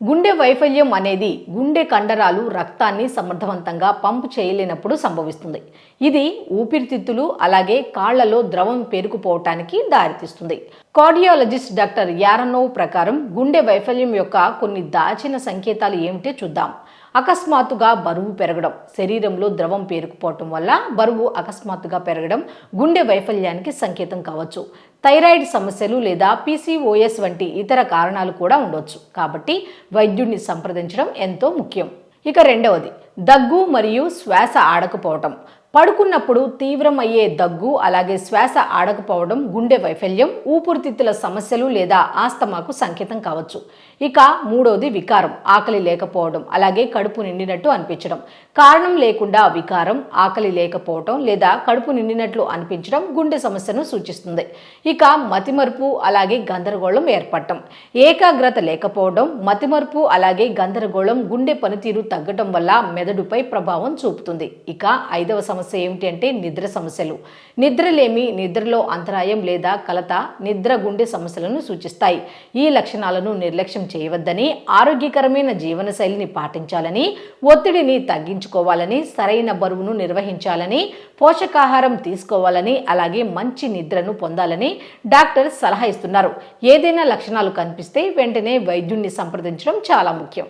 గుండె వైఫల్యం అనేది గుండె కండరాలు రక్తాన్ని సమర్థవంతంగా పంప్ చేయలేనప్పుడు సంభవిస్తుంది. ఇది ఊపిరితిత్తులు అలాగే కాళ్ళలో ద్రవం పేరుకుపోవటానికి దారితీస్తుంది. కార్డియాలజిస్ట్ డాక్టర్ యారనోవ్ ప్రకారం గుండె వైఫల్యం యొక్క కొన్ని దాచిన సంకేతాలు ఏమిటో చూద్దాం. అకస్మాత్తుగా బరువు పెరగడం శరీరంలో ద్రవం పేరుకుపోవటం వల్ల బరువు అకస్మాత్తుగా పెరగడం గుండె వైఫల్యానికి సంకేతం కావచ్చు. థైరాయిడ్ సమస్యలు లేదా పీసీఓఎస్ వంటి ఇతర కారణాలు కూడా ఉండొచ్చు. కాబట్టి వైద్యుడిని సంప్రదించడం ఎంతో ముఖ్యం. ఇక రెండవది దగ్గు మరియు శ్వాస ఆడకపోవటం. పడుకున్నప్పుడు తీవ్రమయ్యే దగ్గు అలాగే శ్వాస ఆడకపోవడం గుండె వైఫల్యం ఊపిరితిత్తుల సమస్యలు లేదా ఆస్తమాకు సంకేతం కావచ్చు. ఇక మూడవది వికారం ఆకలి లేకపోవడం అలాగే కడుపు నిండినట్టు అనిపించడం. కారణం లేకుండా వికారం ఆకలి లేకపోవడం లేదా కడుపు నిండినట్లు అనిపించడం గుండె సమస్యను సూచిస్తుంది. ఇక మతిమరుపు అలాగే గందరగోళం ఏర్పడటం. ఏకాగ్రత లేకపోవడం మతిమరుపు అలాగే గందరగోళం గుండె పనితీరు తగ్గటం వల్ల మెదడుపై ప్రభావం చూపుతుంది. ఇక ఐదవ సమస్య ఏమిటి అంటే నిద్ర సమస్యలు. నిద్రలేమి నిద్రలో అంతరాయం లేదా కలత నిద్ర గుండె సమస్యలను సూచిస్తాయి. ఈ లక్షణాలను నిర్లక్ష్యం చేయవద్దని ఆరోగ్యకరమైన జీవనశైలిని పాటించాలని ఒత్తిడిని తగ్గించుకోవాలని సరైన బరువును నిర్వహించాలని పోషకాహారం తీసుకోవాలని అలాగే మంచి నిద్రను పొందాలని డాక్టర్ సలహా ఇస్తున్నారు. ఏదైనా లక్షణాలు కనిపిస్తే వెంటనే వైద్యుణ్ణి సంప్రదించడం చాలా ముఖ్యం.